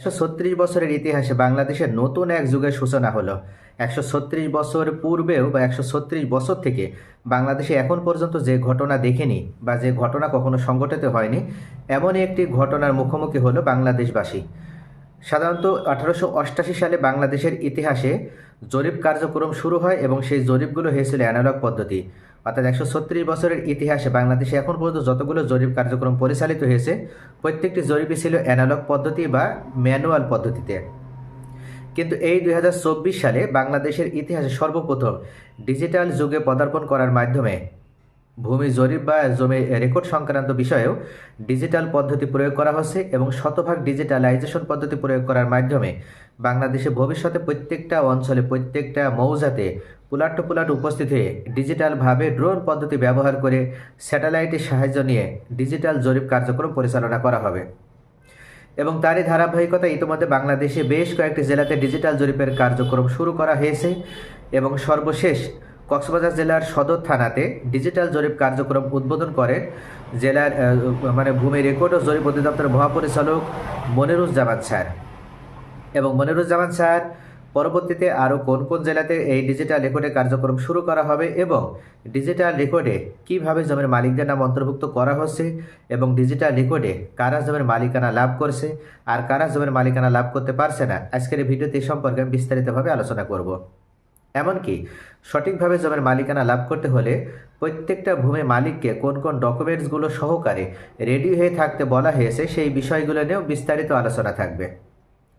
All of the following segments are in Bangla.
একশো ছত্রিশ বছরের ইতিহাসে বাংলাদেশের নতুন এক যুগের সূচনা হলো। একশো ছত্রিশ বছর পূর্বেও বা একশো ছত্রিশ বছর থেকে বাংলাদেশে এখন পর্যন্ত যে ঘটনা দেখেনি বা যে ঘটনা কখনো সংঘটিত হয়নি, এমনই একটি ঘটনার মুখোমুখি হলো বাংলাদেশবাসী। সাধারণত আঠারোশো সালে বাংলাদেশের ইতিহাসে জরিপ কার্যক্রম শুরু হয় এবং সেই জরিপগুলো হয়েছিল অ্যানালগ পদ্ধতি। অর্থাৎ একশো ছত্রিশ বছরের ইতিহাসে বাংলাদেশে এখন পর্যন্ত যতগুলো জরিপ কার্যক্রম পরিচালিত হয়েছে, প্রত্যেকটি জরিপই ছিল অ্যানালগ পদ্ধতি বা ম্যানুয়াল পদ্ধতিতে। কিন্তু এই দুই হাজার চব্বিশ সালে বাংলাদেশের ইতিহাসে সর্বপ্রথম ডিজিটাল যুগে পদার্পণ করার মাধ্যমে ভূমি জরিপ বা জমি রেকর্ড সংক্রান্ত বিষয়েও ডিজিটাল পদ্ধতি প্রয়োগ করা হচ্ছে এবং শতভাগ ডিজিটালাইজেশন পদ্ধতি প্রয়োগ করার মাধ্যমে বাংলাদেশে ভবিষ্যতে প্রত্যেকটা অঞ্চলে, প্রত্যেকটা মৌজাতে পুলাট টু পুলাট উপস্থিত হয়ে ডিজিটালভাবে ড্রোন পদ্ধতি ব্যবহার করে স্যাটেলাইটের সাহায্য নিয়ে ডিজিটাল জরিপ কার্যক্রম পরিচালনা করা হবে। এবং তারই ধারাবাহিকতা ইতিমধ্যে বাংলাদেশে বেশ কয়েকটি জেলাতে ডিজিটাল জরিপের কার্যক্রম শুরু করা হয়েছে এবং সর্বশেষ কক্সবাজার জেলার সদর থানাতে ডিজিটাল জরিপ কার্যক্রম উদ্বোধন করেন জেলার মানে ভূমি রেকর্ড ও জরিপ অধিদপ্তরের মহাপরিচালক মনিরুজ্জামান স্যার। এবং মনিরুজ্জামান স্যার, পরবর্তীতে আরও কোন কোন জেলাতে এই ডিজিটাল রেকর্ডের কার্যক্রম শুরু করা হবে এবং ডিজিটাল রেকর্ডে কীভাবে জমির মালিকদের নাম অন্তর্ভুক্ত করা হচ্ছে এবং ডিজিটাল রেকর্ডে কারা জমির মালিকানা লাভ করছে আর কারা জমির মালিকানা লাভ করতে পারছে না, আজকের এই ভিডিওতে সম্পর্কে আমি বিস্তারিতভাবে আলোচনা করব। এমনকি সঠিকভাবে জমির মালিকানা লাভ করতে হলে প্রত্যেকটা ভূমি মালিককে কোন কোন ডকুমেন্টসগুলো সহকারে রেডি হয়ে থাকতে বলা হয়েছে সেই বিষয়গুলো নিয়েও বিস্তারিত আলোচনা থাকবে।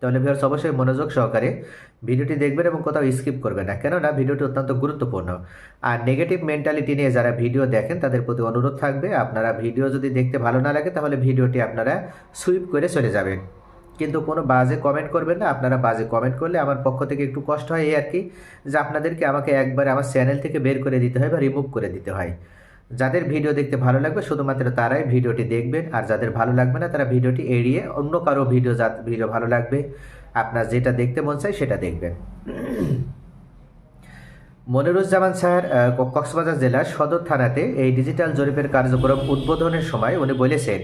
তাহলে ভিউয়ার্স অবশ্যই মনোযোগ সহকারে ভিডিওটি দেখবেন এবং কোথাও স্কিপ করবেন না। কেননা ভিডিওটি অত্যন্ত গুরুত্বপূর্ণ। আর নেগেটিভ মেন্টালিটি নিয়ে যারা ভিডিও দেখেন, তাদের প্রতি অনুরোধ থাকবে, আপনারা ভিডিও যদি দেখতে ভালো না লাগে, তাহলে ভিডিওটি আপনারা সুইপ করে চলে যাবেন। কিন্তু কোনো বাজে কমেন্ট করবেন না। আপনারা বাজে কমেন্ট করলে আমার পক্ষ থেকে একটু কষ্ট হয় এই আর কি, যে আপনাদেরকে আমাকে একবার আমার চ্যানেল থেকে বের করে দিতে হয় বা রিমুভ করে দিতে হয়। যাদের ভিডিও দেখতে ভালো লাগবে, শুধুমাত্র তারাই ভিডিওটি দেখবেন। আর যাদের ভালো লাগবে না, তারা ভিডিওটি এড়িয়ে অন্য কারও ভিডিও যা ভিডিও ভালো লাগবে, আপনার যেটা দেখতে মন চায় সেটা দেখবেন। মনিরুজ্জামান স্যার কক্সবাজার জেলার সদর থানাতে এই ডিজিটাল জরিপের কার্যক্রম উদ্বোধনের সময় উনি বলেছেন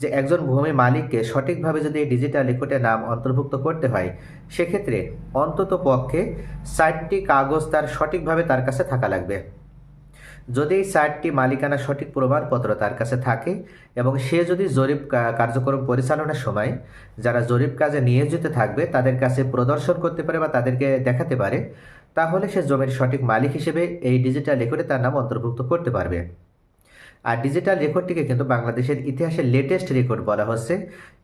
যে একজন ভূমি মালিককে সঠিকভাবে যদি এই ডিজিটাল রেকর্ডে নাম অন্তর্ভুক্ত করতে হয়, সেক্ষেত্রে অন্তত পক্ষে চারটি কাগজ তার সঠিকভাবে তার কাছে থাকা লাগবে। যদি এই চারটি মালিকানা সঠিক প্রমাণপত্র তার কাছে থাকে এবং সে যদি জরিপ কার্যক্রম পরিচালনার সময় যারা জরিপ কাজে নিয়োজিত থাকবে তাদের কাছে প্রদর্শন করতে পারে বা তাদেরকে দেখাতে পারে, তাহলে সে জমির সঠিক মালিক হিসেবে এই ডিজিটাল রেকর্ডে তার নাম অন্তর্ভুক্ত করতে পারবে। আর ডিজিটাল রেকর্ডটিকে কিন্তু বাংলাদেশের ইতিহাসের লেটেস্ট রেকর্ড বলা হচ্ছে।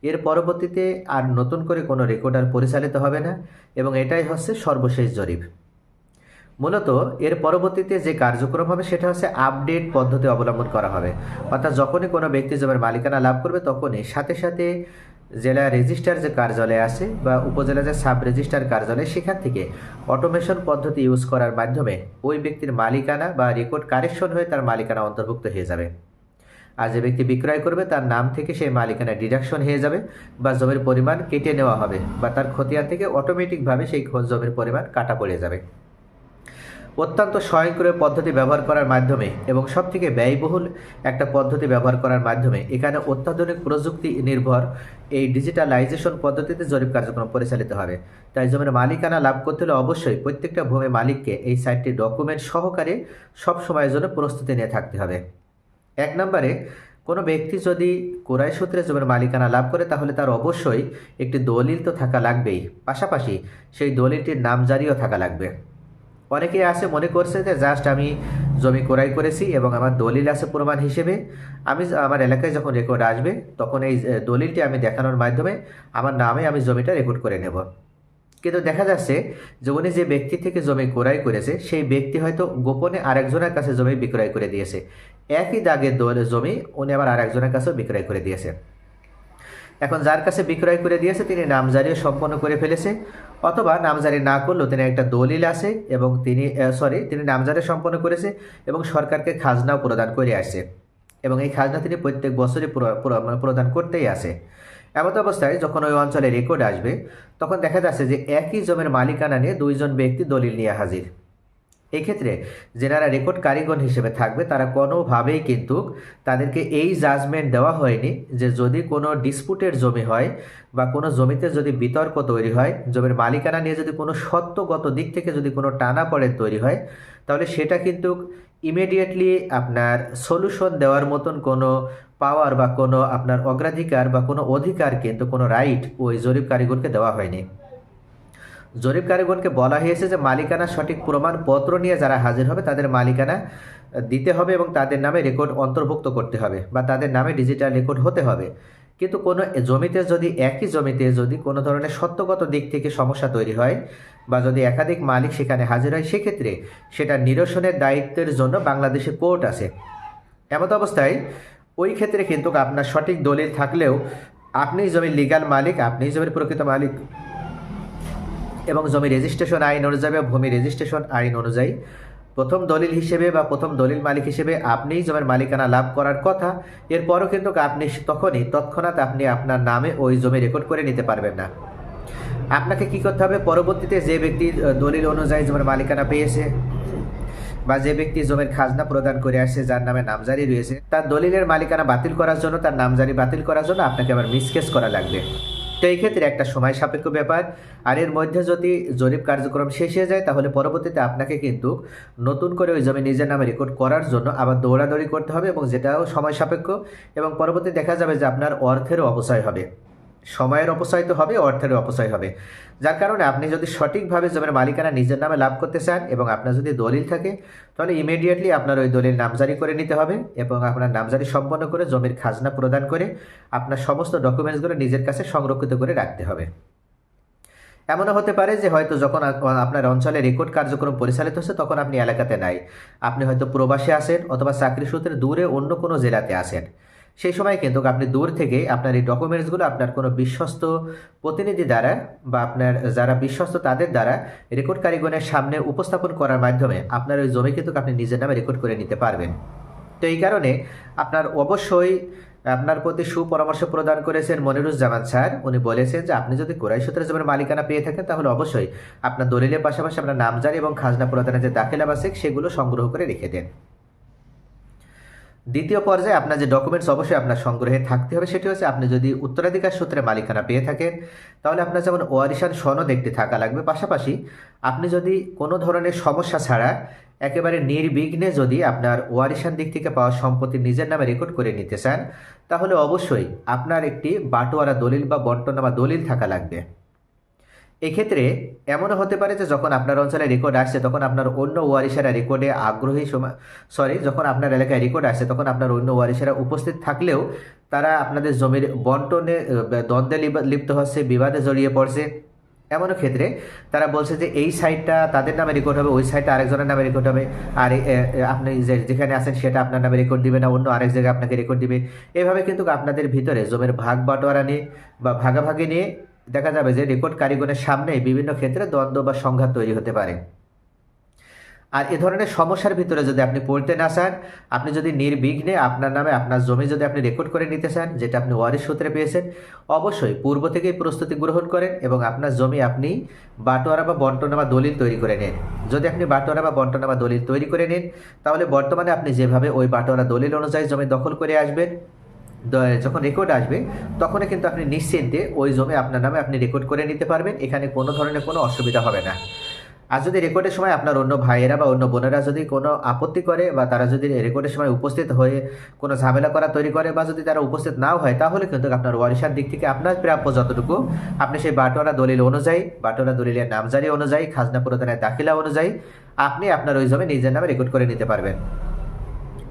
এর পরবর্তীতে আর নতুন করে কোনো রেকর্ড আর পরিচালিত হবে না এবং এটাই হচ্ছে সর্বশেষ জরিপ। মূলত এর পরবর্তীতে যে কার্যক্রম হবে সেটা হচ্ছে আপডেট পদ্ধতি অবলম্বন করা হবে। অর্থাৎ যখনই কোনো ব্যক্তি জমির মালিকানা লাভ করবে তখনই সাথে সাথে জেলা রেজিস্ট্রার যে কার্যালয় আছে বা উপজেলা যে সাব রেজিস্ট্রার কার্যালয়, সেখান থেকে অটোমেশন পদ্ধতি ইউজ করার মাধ্যমে ওই ব্যক্তির মালিকানা বা রেকর্ড কারেকশন হয়ে তার মালিকানা অন্তর্ভুক্ত হয়ে যাবে। আর যে ব্যক্তি বিক্রয় করবে, তার নাম থেকে সেই মালিকানা ডিডাকশন হয়ে যাবে বা জমির পরিমাণ কেটে নেওয়া হবে বা তার খতিয়ান থেকে অটোমেটিকভাবে সেই জমির পরিমাণ কাটা পড়ে যাবে। অত্যন্ত স্বয়ংক্রিয় পদ্ধতি ব্যবহার করার মাধ্যমে এবং সবথেকে ব্যয়বহুল একটা পদ্ধতি ব্যবহার করার মাধ্যমে এখানে অত্যাধুনিক প্রযুক্তি নির্ভর এই ডিজিটালাইজেশন পদ্ধতিতে জরিপ কার্যক্রম পরিচালিত হবে। তাই জমির মালিকানা লাভ করতে হলে অবশ্যই প্রত্যেকটা ভূমি মালিককে এই সাইটটি ডকুমেন্ট সহকারে সব সময়ের জন্য প্রস্তুতি নিয়ে থাকতে হবে। এক নম্বরে, কোনো ব্যক্তি যদি কোরাই সূত্রে জমির মালিকানা লাভ করে, তাহলে তার অবশ্যই একটি দলিল তো থাকা লাগবেই। পাশাপাশি সেই দলিলটির নামজারিও থাকা লাগবে। অনেকে আছে মনে করছে যে জাস্ট আমি জমি ক্রয় করেছি এবং আমার দলিল আছে প্রমাণ হিসেবে। আমি আমার এলাকায় যখন রেকর্ড আসবে, তখন এই দলিলটি আমি দেখানোর মাধ্যমে আমার নামে আমি জমিটা রেকর্ড করে নেব। কিন্তু দেখা যাচ্ছে যে উনি যে ব্যক্তি থেকে জমি ক্রয় করেছে, সেই ব্যক্তি হয়তো গোপনে আরেকজনের কাছে জমি বিক্রয় করে দিয়েছে। একই দাগের জমি উনি আবার আরেকজনের কাছেও বিক্রয় করে দিয়েছে। এখন যার কাছে বিক্রয় করে দিয়েছে, তিনি নামজারিও সম্পন্ন করে ফেলেছে। অথবা নামজারি না করলেও তিনি একটা দলিল আছে এবং তিনি সরি তিনি নামজারি সম্পন্ন করেছে এবং সরকারকে খাজনাও প্রদান করে আসছে। এবং এই খাজনা তিনি প্রত্যেক বছরই মানে প্রদান করতেই আসে। এমত অবস্থায় যখন ওই অঞ্চলে রেকর্ড আসবে, তখন দেখা যাচ্ছে যে একই জমির মালিকানা নিয়ে দুইজন ব্যক্তি দলিল নিয়ে হাজির। এক্ষেত্রে যেনারা রেকর্ড কারিগর হিসেবে থাকবে, তারা কোনোভাবেই কিন্তু তাদেরকে এই জাজমেন্ট দেওয়া হয়নি যে যদি কোনো ডিসপুটের জমি হয় বা কোনো জমিতে যদি বিতর্ক তৈরি হয়, জমির মালিকানা নিয়ে যদি কোনো সত্যগত দিক থেকে যদি কোনো টানা পড়ে তৈরি হয়, তাহলে সেটা কিন্তু ইমিডিয়েটলি আপনার সলিউশন দেওয়ার মতন কোনো পাওয়ার বা কোনো আপনার অগ্রাধিকার বা কোনো অধিকার কিন্তু কোনো রাইট ওই জরিপ কারিগরকে দেওয়া হয়নি। জরিপ কারিগরকে বলা হয়েছে যে মালিকানা সঠিক প্রমাণপত্র নিয়ে যারা হাজির হবে, তাদের মালিকানা দিতে হবে এবং তাদের নামে রেকর্ড অন্তর্ভুক্ত করতে হবে বা তাদের নামে ডিজিটাল রেকর্ড হতে হবে। কিন্তু কোনো জমিতে যদি, একই জমিতে যদি কোনো ধরনের সত্যগত দিক থেকে সমস্যা তৈরি হয় বা যদি একাধিক মালিক সেখানে হাজির হয়, সেক্ষেত্রে সেটা নিরসনের দায়িত্বের জন্য বাংলাদেশে কোর্ট আছে। এমত অবস্থায় ওই ক্ষেত্রে কিন্তু আপনার সঠিক দলিল থাকলেও আপনি জমির লিগাল মালিক আপনি জমির প্রকৃত মালিক। এবং জমি রেজিস্ট্রেশন আইন অনুযায়ী বা ভূমি রেজিস্ট্রেশন আইন অনুযায়ী প্রথম দলিল হিসেবে বা প্রথম দলিল মালিক হিসেবে আপনিই জমির মালিকানা লাভ করার কথা। এরপরও কিন্তু আপনি তখনই, তৎক্ষণাৎ আপনি আপনার নামে ওই জমি রেকর্ড করে নিতে পারবেন না। আপনাকে কি করতে হবে? পরবর্তীতে যে ব্যক্তি দলিল অনুযায়ী জমির মালিকানা পেয়েছে বা যে ব্যক্তি জমির খাজনা প্রদান করে আসছে, যার নামে নামজারি রয়েছে, তার দলিলের মালিকানা বাতিল করার জন্য, তার নামজারি বাতিল করার জন্য আপনাকে আবার মিসকেস করা লাগবে। তো এই ক্ষেত্রে একটা সময় সাপেক্ষ ব্যাপার। আর এর মধ্যে যদি জরিপ কার্যক্রম শেষ হয়ে যায়, তাহলে পরবর্তীতে আপনাকে কিন্তু নতুন করে ওই জমি নিজের নামে রেকর্ড করার জন্য আবার দৌড়াদৌড়ি করতে হবে এবং যেটাও সময় সাপেক্ষ এবং পরবর্তী দেখা যাবে যে আপনার অর্থেরও অপচয় হবে। সময়ের অপচয় তো হবে অর্থের অপচয় হবে। যার কারণে আপনি যদি সঠিকভাবে জমির মালিকানা নিজের নামে লাভ করতে চান এবং আপনার যদি দলিল থাকে, তাহলে ইমিডিয়েটলি আপনার ওই দলিল নামজারি করে নিতে হবে এবং আপনার নামজারি সম্পন্ন করে জমির খাজনা প্রদান করে আপনার সমস্ত ডকুমেন্টসগুলো নিজের কাছে সংরক্ষিত করে রাখতে হবে। এমনও হতে পারে যে হয়তো যখন আপনার অঞ্চলে রেকর্ড কার্যক্রম পরিচালিত হচ্ছে, তখন আপনি এলাকাতে নাই। আপনি হয়তো প্রবাসে আসেন অথবা চাকরি সূত্রে দূরে অন্য কোনো জেলাতে আসেন সেই সময় কিন্তু আপনি দূর থেকে আপনার এই ডকুমেন্টসগুলো আপনার কোনো বিশ্বস্ত প্রতিনিধি দ্বারা বা আপনার যারা বিশ্বস্ত তাদের দ্বারা রেকর্ড কারিগণের সামনে উপস্থাপন করার মাধ্যমে আপনার ওই জমি কিন্তু আপনি নিজের নামে রেকর্ড করে নিতে পারবেন। তো এই কারণে আপনার অবশ্যই আপনার প্রতি সুপরামর্শ প্রদান করেছেন মনিরুজ্জামান স্যার। উনি বলেছেন যে আপনি যদি কোরাই সূত্রে জমির মালিকানা পেয়ে থাকেন তাহলে অবশ্যই আপনার দলিলের পাশাপাশি আপনার নামজারি এবং খাজনা প্রদানের যে দাখিলা বাসিক সেগুলো সংগ্রহ করে রেখে দেন। দ্বিতীয় পর্যায়ে আপনার যে ডকুমেন্টস অবশ্যই আপনার সংগ্রহে থাকতে হবে। সেটি হচ্ছে আপনি যদি উত্তরাধিকার সূত্রে মালিকানা পেয়ে থাকেন, তাহলে আপনার যেমন ওয়ারিশান সনদ একটি থাকা লাগবে। পাশাপাশি আপনি যদি কোনো ধরনের সমস্যা ছাড়া একেবারে নির্বিঘ্নে যদি আপনার ওয়ারিশান দিক থেকে পাওয়া সম্পত্তি নিজের নামে রেকর্ড করে নিতে চান, তাহলে অবশ্যই আপনার একটি বাটোয়ারা দলিল বা বন্টনামা দলিল থাকা লাগবে। এক্ষেত্রে এমনও হতে পারে যে যখন আপনার অঞ্চলে রেকর্ড আসছে, তখন আপনার অন্য ওয়ারিশেরা রেকর্ডে আগ্রহী সরি যখন আপনার এলাকায় রেকর্ড আসছে, তখন আপনার অন্য ওয়ারিশেরা উপস্থিত থাকলেও তারা আপনাদের জমির বন্টনে দ্বন্দ্বে লিপ- লিপ্ত হচ্ছে, বিবাদে জড়িয়ে পড়ছে। এমনও ক্ষেত্রে তারা বলছে যে এই সাইটটা তাদের নামে রেকর্ড হবে, ওই সাইটটা আরেকজনের নামে রেকর্ড হবে। আর আপনি যে যেখানে আছেন সেটা আপনার নামে রেকর্ড দিবে না, অন্য আরেক জায়গায় আপনাকে রেকর্ড দিবে। এভাবে কিন্তু আপনাদের ভিতরে জমির ভাগ বাটোয়ারা নিয়ে বা ভাগাভাগি নিয়ে দেখা যাবে যে রেকর্ড কারিগরের সামনে বিভিন্ন ক্ষেত্রে দ্বন্দ্ব বা সংঘাত তৈরি হতে পারে। আর এ ধরনের সমস্যার ভিতরে যদি আপনি পড়তে না চান, আপনি যদি নির্বিঘ্নে আপনার নামে আপনার জমি যদি আপনি রেকর্ড করে নিতে চান, যেটা আপনি ওয়ারিশ সূত্রে পেয়েছেন, অবশ্যই পূর্ব থেকেই প্রস্তুতি গ্রহণ করেন এবং আপনার জমি আপনি বাটোয়ারা বা বন্টনামা দলিল তৈরি করে নেন। যদি আপনি বাটোয়ারা বা বন্টনামা দলিল তৈরি করে নেন, তাহলে বর্তমানে আপনি যেভাবে ওই বাটোয়ারা দলিল অনুযায়ী জমি দখল করে আসবেন যখন রেকর্ড আসবে, তখনই কিন্তু আপনি নিশ্চিন্তে ওই জমি আপনার নামে আপনি রেকর্ড করে নিতে পারবেন, এখানে কোনো ধরনের কোনো অসুবিধা হবে না। আর যদি রেকর্ডের সময় আপনার অন্য ভাইয়েরা বা অন্য বোনেরা যদি কোনো আপত্তি করে বা তারা যদি রেকর্ডের সময় উপস্থিত হয়ে কোনো ঝামেলা করা তৈরি করে বা যদি তারা উপস্থিত নাও হয়, তাহলে কিন্তু আপনার ওয়ারিশার দিক থেকে আপনার প্রাপ্য যতটুকু, আপনি সেই বাটোয়ারা দলিল অনুযায়ী, বাটোয়ারা দলিলের নামজারি অনুযায়ী, খাজনা প্রদানের দাখিলা অনুযায়ী, আপনি আপনার ওই জমি নিজের নামে রেকর্ড করে নিতে পারবেন।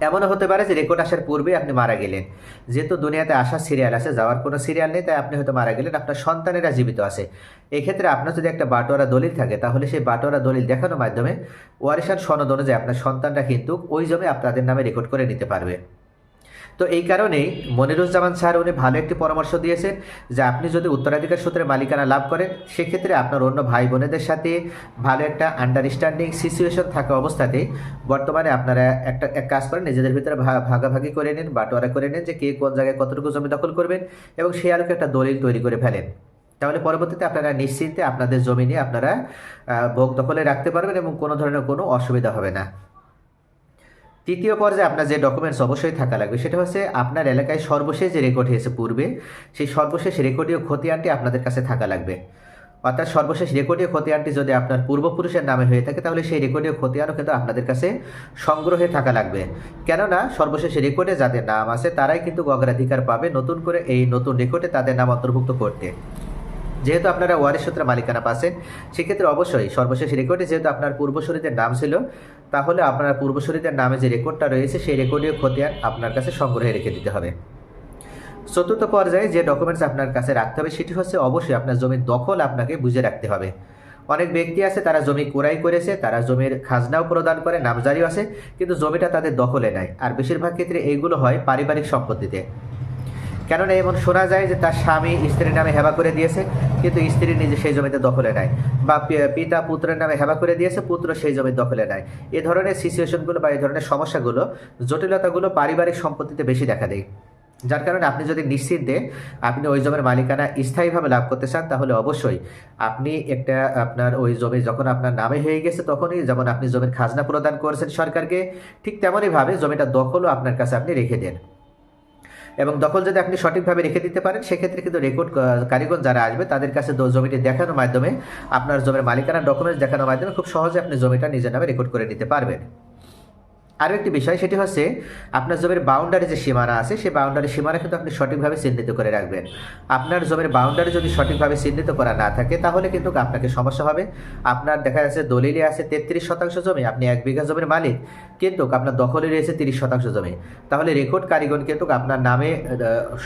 এমনও হতে পারে যে রেকর্ড আসার পূর্বেই আপনি মারা গেলেন। যেহেতু দুনিয়াতে আসার সিরিয়াল আছে, যাওয়ার কোনো সিরিয়াল নেই, তাই আপনি হয়তো মারা গেলেন, আপনার সন্তানেরা জীবিত আছে। এক্ষেত্রে আপনার যদি একটা বাটোয়ারা দলিল থাকে, তাহলে সেই বাটোয়ারা দলিল দেখানোর মাধ্যমে ওয়ারিসার সনদ অনুযায়ী আপনার সন্তানরা কিন্তু ওই জমি আপনাদের নামে রেকর্ড করে নিতে পারবে। তো এই কারণেই মনিরুজ্জামান স্যার, উনি ভালো একটি পরামর্শ দিয়েছেন যে আপনি যদি উত্তরাধিকার সূত্রে মালিকানা লাভ করেন, সেক্ষেত্রে আপনার অন্য ভাই বোনেদের সাথে ভালো একটা আন্ডারস্ট্যান্ডিং সিচুয়েশন থাকা অবস্থাতে বর্তমানে আপনারা একটা, এক কাজ করেন, নিজেদের ভিতরে ভাগাভাগি করে নিন, বাটোয়ারা করে নিন যে কে কোন জায়গায় কতটুকু জমি দখল করবেন এবং সেই আলোকে একটা দলিল তৈরি করে ফেলেন। তাহলে পরবর্তীতে আপনারা নিশ্চিন্তে আপনাদের জমি নিয়ে আপনারা ভোগ দখলে রাখতে পারবেন এবং কোনো ধরনের কোনো অসুবিধা হবে না। তৃতীয় পর্যায়ে আপনার যে ডকুমেন্টস অবশ্যই থাকা লাগবে, সেটা হচ্ছে আপনার এলাকায় সর্বশেষ যে রেকর্ড হয়েছে পূর্বে সেই সর্বশেষ রেকর্ডীয় খতিয়ানটি আপনাদের কাছে থাকা লাগবে। অর্থাৎ সর্বশেষ রেকর্ডীয় খতিয়ানটি যদি আপনার পূর্বপুরুষের নামে হয়ে থাকে, তাহলে সেই রেকর্ডীয় খতিয়ানও কিন্তু আপনাদের কাছে সংগ্রহে থাকা লাগবে। কেননা, সর্বশেষ রেকর্ডে যাদের নাম আছে, তারাই কিন্তু অগ্রাধিকার পাবে নতুন করে এই নতুন রেকর্ডে তাদের নাম অন্তর্ভুক্ত করতে। যেহেতু আপনারা ওয়ারিশ সূত্রে মালিকানা পাচ্ছেন, সেক্ষেত্রে অবশ্যই সর্বশেষ রেকর্ডে যেহেতু আপনার পূর্বসূরিদের নাম ছিল তাহলে আপনার পূর্বসূরিদের নামে যে রেকর্ডটা রয়েছে, সেই রেকর্ডীয় খতিয়ান আপনার কাছে সংগ্রহে রেখে দিতে হবে। চতুর্থ পর্যায়ে যে ডকুমেন্টস আপনার কাছে রাখতে হবে, সেটি হচ্ছে অবশ্যই আপনার জমির দখল আপনাকে বুঝে রাখতে হবে। অনেক ব্যক্তি আছে, তারা জমি ক্রয় করেছে, তারা জমির খাজনাও প্রদান করে, নামজারিও আছে, কিন্তু জমিটা তাদের দখলে নাই। আর বেশিরভাগ ক্ষেত্রে এইগুলো হয় পারিবারিক সম্পত্তিতে। কেননা এমন শোনা যায় যে তার স্বামী স্ত্রীর নামে হেবা করে দিয়েছে, কিন্তু স্ত্রী নিজে সেই জমিতে দখলে নেয় বা পিতা পুত্রের নামে হেবা করে দিয়েছে, পুত্র সেই জমি দখলে নেয় এ ধরনের সিচুয়েশনগুলো বা এই ধরনের সমস্যাগুলো, জটিলতাগুলো পারিবারিক সম্পত্তিতে বেশি দেখা দেয়। যার কারণে আপনি যদি নিশ্চিন্তে আপনি ওই জমির মালিকানা স্থায়ীভাবে লাভ করতে চান, তাহলে অবশ্যই আপনি একটা আপনার ওই জমি যখন আপনার নামে হয়ে গেছে, তখনই যেমন আপনি জমির খাজনা প্রদান করেছেন সরকারকে, ঠিক তেমনইভাবে জমিটা দখলও আপনার কাছে আপনি রেখে দেন। এবং দখল যদি আপনি সঠিকভাবে রেখে দিতে পারেন, সেক্ষেত্রে কিন্তু রেকর্ড কারিগর যারা আসবে, তাদের কাছে জমিটি দেখানোর মাধ্যমে আপনার জমির মালিকানা ডকুমেন্টস দেখানোর মাধ্যমে খুব সহজে আপনি জমিটা নিজের নামে রেকর্ড করে নিতে পারবেন। আরও একটি বিষয়, সেটি হচ্ছে আপনার জমির বাউন্ডারি যে সীমানা আছে, সেই বাউন্ডারি সীমানা কিন্তু আপনি সঠিকভাবে চিহ্নিত করে রাখবেন। আপনার জমির বাউন্ডারি যদি সঠিকভাবে চিহ্নিত করা না থাকে, তাহলে কিন্তু আপনাকে সমস্যা হবে। আপনার দেখা যাচ্ছে দলিলে আছে তেত্রিশ শতাংশ জমি, আপনি এক বিঘা জমির মালিক, কিন্তু আপনার দখলে রয়েছে তিরিশ শতাংশ জমি। তাহলে রেকর্ড কারিগর কিন্তু আপনার নামে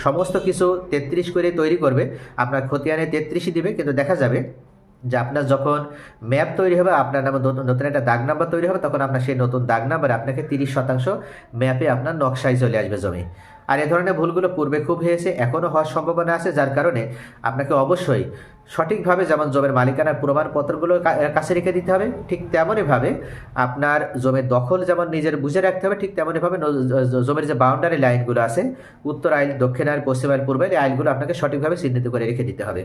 সমস্ত কিছু তেত্রিশ করে তৈরি করবে। আপনার খতিয়ানে তেত্রিশই দিবে, কিন্তু দেখা যাবে যে আপনার যখন ম্যাপ তৈরি হবে, আপনার নামে নতুন একটা দাগ নাম্বার তৈরি হবে, তখন আপনার সেই নতুন দাগ নাম্বার আপনাকে তিরিশ শতাংশ ম্যাপে আপনার নকশায় চলে আসবে জমি। আর এ ধরনের ভুলগুলো পূর্বে খুব হয়েছে, এখনও হওয়ার সম্ভাবনা আছে, যার কারণে আপনাকে অবশ্যই সঠিকভাবে যেমন জমির মালিকানার প্রমাণপত্রগুলো কাছে রেখে দিতে হবে, ঠিক তেমনইভাবে আপনার জমির দখল যেমন নিজের বুঝে রাখতে হবে, ঠিক তেমনইভাবে জমির যে বাউন্ডারি লাইনগুলো আছে, উত্তর আইল, দক্ষিণ আইল, পশ্চিম আইল, পূর্ব আইল আইলগুলো আপনাকে সঠিকভাবে চিহ্নিত করে রেখে দিতে হবে।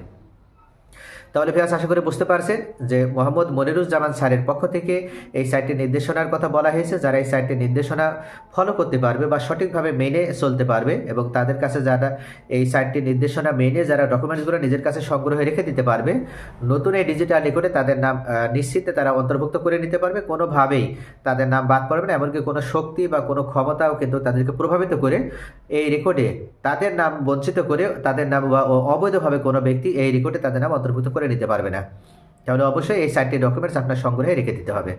তাহলে ভিয়াস আশা করে বুঝতে পারছেন যে মোহাম্মদ মনিরুজ্জামান স্যারের পক্ষ থেকে এই সাইটটির নির্দেশনার কথা বলা হয়েছে। যারা এই সাইটটির নির্দেশনা ফলো করতে পারবে বা সঠিকভাবে মেনে চলতে পারবে এবং তাদের কাছে যারা এই সাইটটির নির্দেশনা মেনে যারা ডকুমেন্টসগুলো নিজের কাছে সংগ্রহে রেখে দিতে পারবে, নতুন এই ডিজিটাল রেকর্ডে তাদের নাম নিশ্চিতে তারা অন্তর্ভুক্ত করে নিতে পারবে। কোনোভাবেই তাদের নাম বাদ পড়বে না, এমনকি কোনো শক্তি বা কোনো ক্ষমতাও কিন্তু তাদেরকে প্রভাবিত করে এই রেকর্ডে তাদের নাম বঞ্চিত করে তাদের নাম বা অবৈধভাবে কোনো ব্যক্তি এই রেকর্ডে তাদের নাম অন্তর্ভুক্ত করে নিতে পারবে না। তাহলে অবশ্যই এই চারটি ডকুমেন্টস আপনার সংগ্রহে রেখে দিতে হবে।